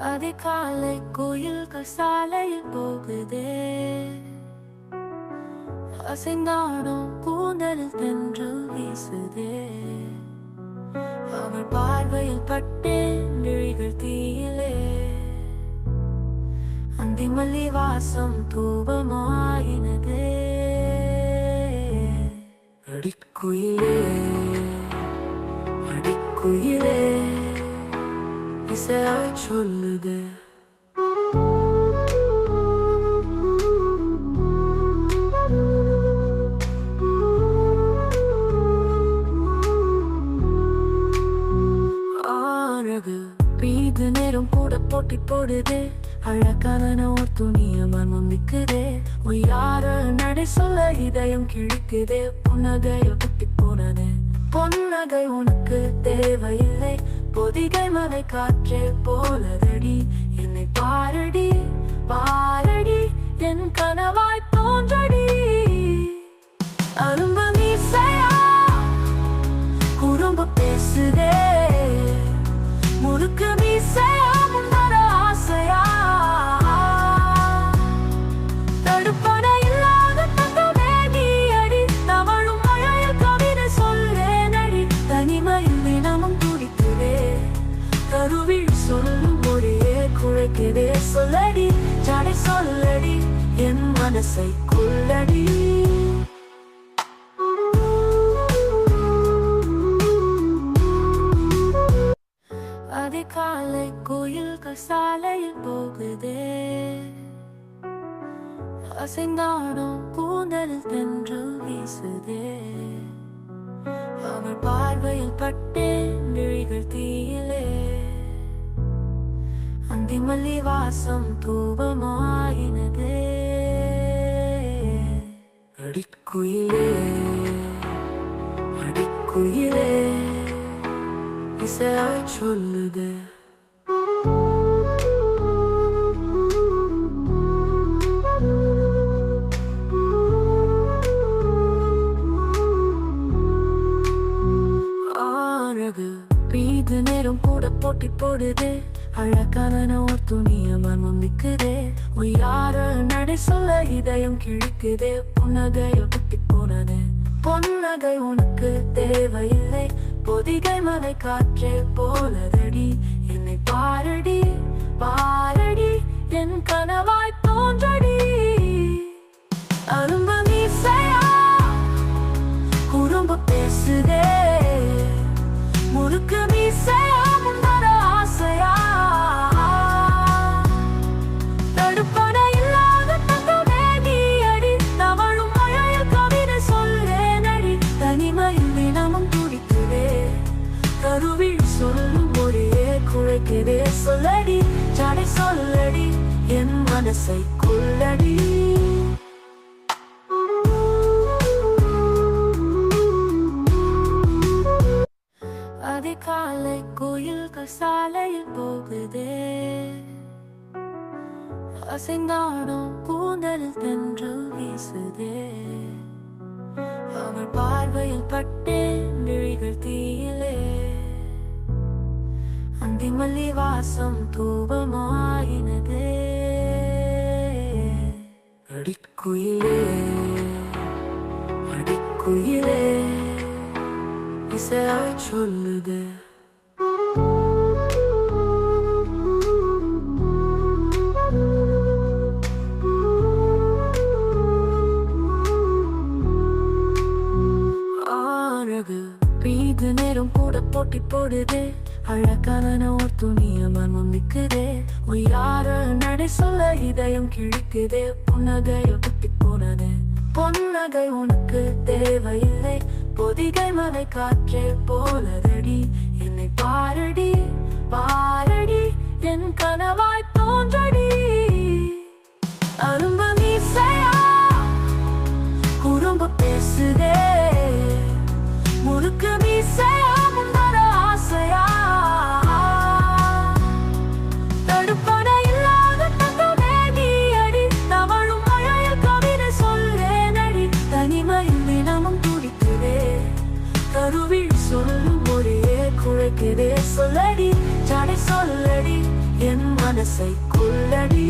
அதிகாலை கோயில்கள் சாலையில் போகுதே. அசைந்தாடும் கூந்தலில் தென்று வீசுதே. அவள் பார்வையில் பட்டேன் விழிகள் தீயிலே. அந்தி மல்லி வாசம் தூபமாயினது. அடிக்குயிலே அடிக்குயிலே. சொல்லுது அழகு பீது நேரம் கூட போட்டி போடுது அழகான ஒரு துணிய மர்மம் நிக்குதே யார நடை சொல்ல இதயம் கிழிக்குதே புன்னகைய பத்தி போனதே பொன்னகை உனக்கு தேவையில்லை. பொதிகை மலை காற்றே போலதடி. என்னை பாரடி பாரடி. என் கனவாய் தோன்றடி. சொல்லடி என் மனசை கொள்ளடி. அதிகாலை கோயில் சாலையில் போகுதே. அசைந்தாடும் கூந்தல் தென்று வீசுதே. அவள் பார்வையில் பட்டு அந்தி மல்லி வாசம் தூபமாயினது. அடிக்குயிலே அடிக்குயிலே இசையாய் சொல்லுது. அழகு நேரம் கூட போட்டி போடுதே. அழகான ஒரு துணிய மர்மம் நிக்குதே உயார நடை சொல்ல இதயம் கிழிக்குதே. புன்னகைய குட்டி போனதே. பொன்னகை உனக்கு தேவையில்லை. பொதிகை மலை காற்றே போலதடி. என்னை பாரடி பாரடி. என் கனவாய் தோன்றடி. அரும்ப கருவில் சொல்லும் மொழியே குழைக்குதே சொல்லடி ஜடை சொல்லடி என் மனசை கொள்ளடி அதிகாலை கோயில்கள் சாலையில் போகுதே அசைந்தாடும் கூந்தல் தென்று வீசுதே அவள் பார்வையில் பட்டேன் அந்தி மல்லி வாசம் தூபமாயினது. அடிக்குயிலே அடிக்குயிலே இசையாய் சொல்லுது. அழகு நேரம் கூட போட்டி போடுதே. அழகான ஒரு துணிய மர்மம் நிக்குதே உயார நடை சொல்ல இதயம் கிழிக்குதே. புன்னகை ஒட்டி போனதே. பொன்னகை உனக்கு தேவையில்லை. பொதிகை மலை காற்றே போலதடி. என்னை பாரடி பாரடி. என் கனவாய் தோன்றடி. அரும்பு மீசையா குறும்பு பேசுதே. முறுக்கு மீசையா முன்னர ஆசையா? தடுப்பணை இல்லாத தங்கமே நீ அடி. தவழும் மழையில் கவிதை சொல்லேன் அடி தனிமையில் தினமும் கருவில் சொல்லும் சொல்லடி ஜடை சொல்லடி என் மனசை கொள்ளடி